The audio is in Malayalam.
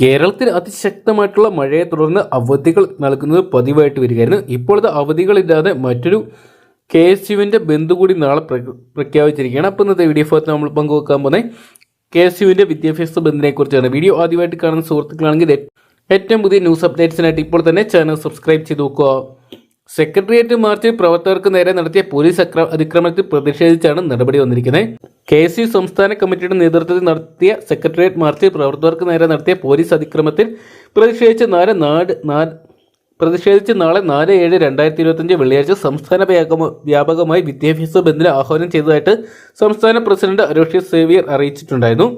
കേരളത്തിൽ അതിശക്തമായിട്ടുള്ള മഴയെ തുടർന്ന് അവധികൾ നൽകുന്നത് പതിവായിട്ട് വരികയായിരുന്നു. ഇപ്പോഴത്തെ അവധികളില്ലാതെ മറ്റൊരു കെ എസ് യുവിന്റെ ബന്ധു കൂടി നാളെ പ്ര- പ്രഖ്യാപിച്ചിരിക്കുകയാണ്. അപ്പോൾ ഇന്നത്തെ വീഡിയോ ഭാഗത്ത് നമ്മൾ പങ്കുവെക്കാൻ പോകുന്നത് കെ എസ് യുവിന്റെ വിദ്യാഭ്യാസ ബന്ധിനെക്കുറിച്ചാണ്. വീഡിയോ ആദ്യമായിട്ട് കാണുന്ന സുഹൃത്തുക്കളാണെങ്കിൽ ഏറ്റവും പുതിയ ന്യൂസ് അപ്ഡേറ്റ്സിനായിട്ട് ഇപ്പോൾ തന്നെ ചാനൽ സബ്സ്ക്രൈബ് ചെയ്ത് നോക്കുക. സെക്രട്ടേറിയറ്റ് മാർച്ചിൽ പ്രവർത്തകർക്ക് നേരെ നടത്തിയ പോലീസ് അതിക്രമത്തിൽ പ്രതിഷേധിച്ചാണ് നടപടി വന്നിരിക്കുന്നത്. കെ എസ് യു സംസ്ഥാന കമ്മിറ്റിയുടെ നേതൃത്വത്തിൽ നടത്തിയ സെക്രട്ടേറിയറ്റ് മാർച്ചിൽ പ്രവർത്തകർക്ക് നേരെ നടത്തിയ പോലീസ് അതിക്രമത്തിൽ പ്രതിഷേധിച്ച് നാല് നാട് പ്രതിഷേധിച്ച് നാളെ നാല് ഏഴ് രണ്ടായിരത്തി ഇരുപത്തഞ്ച് വെള്ളിയാഴ്ച സംസ്ഥാന വ്യാപക- വ്യാപകമായി വിദ്യാഭ്യാസ ബന്ദിന് ആഹ്വാനം ചെയ്തതായിട്ട് സംസ്ഥാന പ്രസിഡന്റ് അരോഷ്യ സേവിയർ അറിയിച്ചിട്ടുണ്ടായിരുന്നു.